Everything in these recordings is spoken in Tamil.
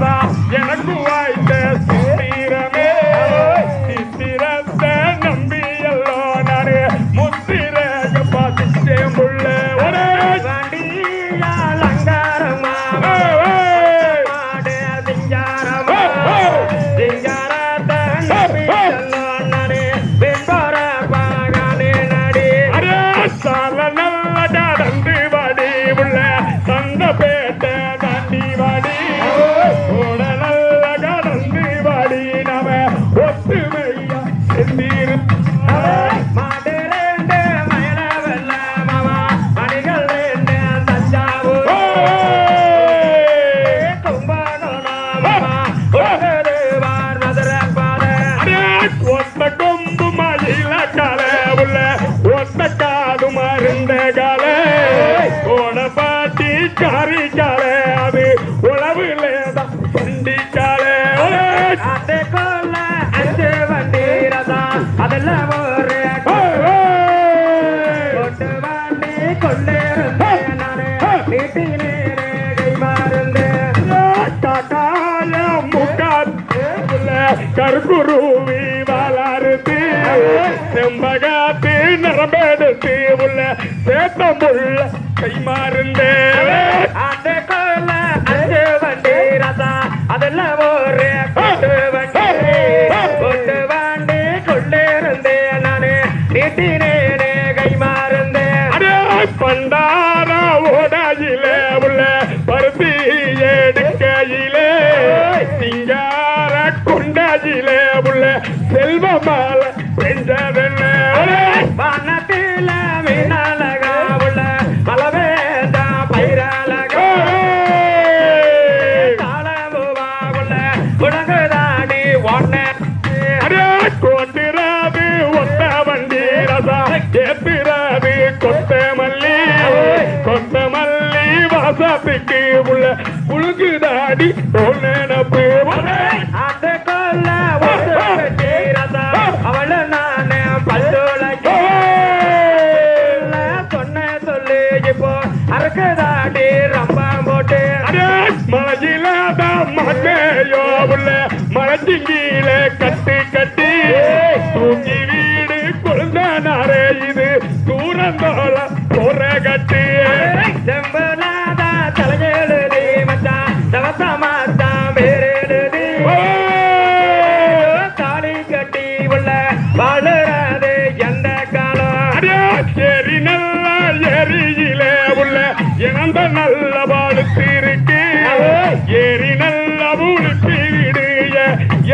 Yeah. கருங்குருவி வளருது. செம்பகாத்து நரம்பெடுத்து உள்ள சேத்தமுள்ள கை மாறுந்து அந்த கோல அஞ்சு வண்டி ரதா அதெல்லாம் ஒரு கொண்டு வண்டி. கொண்டு நீட்டினேனே கை மாறுந்தேன் பண்டார ஓடாயிலே உனகுதாடி ஒன்ன கொண்டிராவி ஒத்த வண்டி ரசா. ஏப்பிராவி கொத்த மல்லி. கொத்த உள்ள. புழுகுதாடி ஒன்னு உள்ள மலச்சி கீழே கட்டி கட்டி தூங்கி வீடு கொழுந்தானாரே இது தூரந்தோல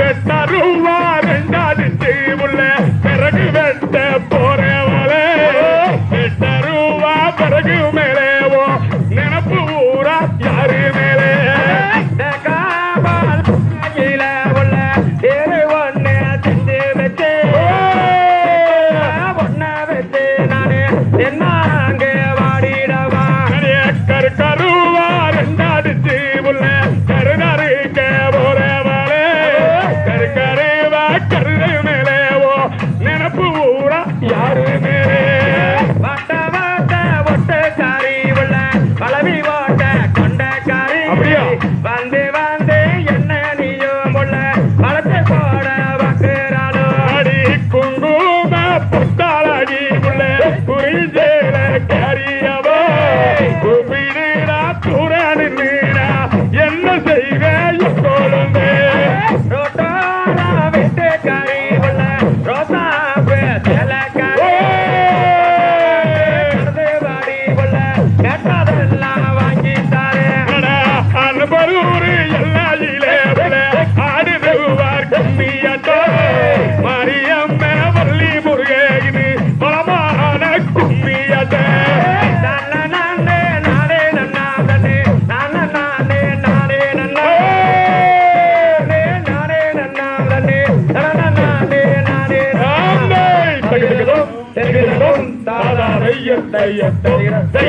பெத்தருவா ரெண்டாவது தீவுல பிறகு வெட்ட போறவளே. பெத்தருவா பிறகு மேலேவோ. நினப்பு ஊரா புரிஞ்சேன தெற்கிலும் தாதா தாதா தைய தைய தை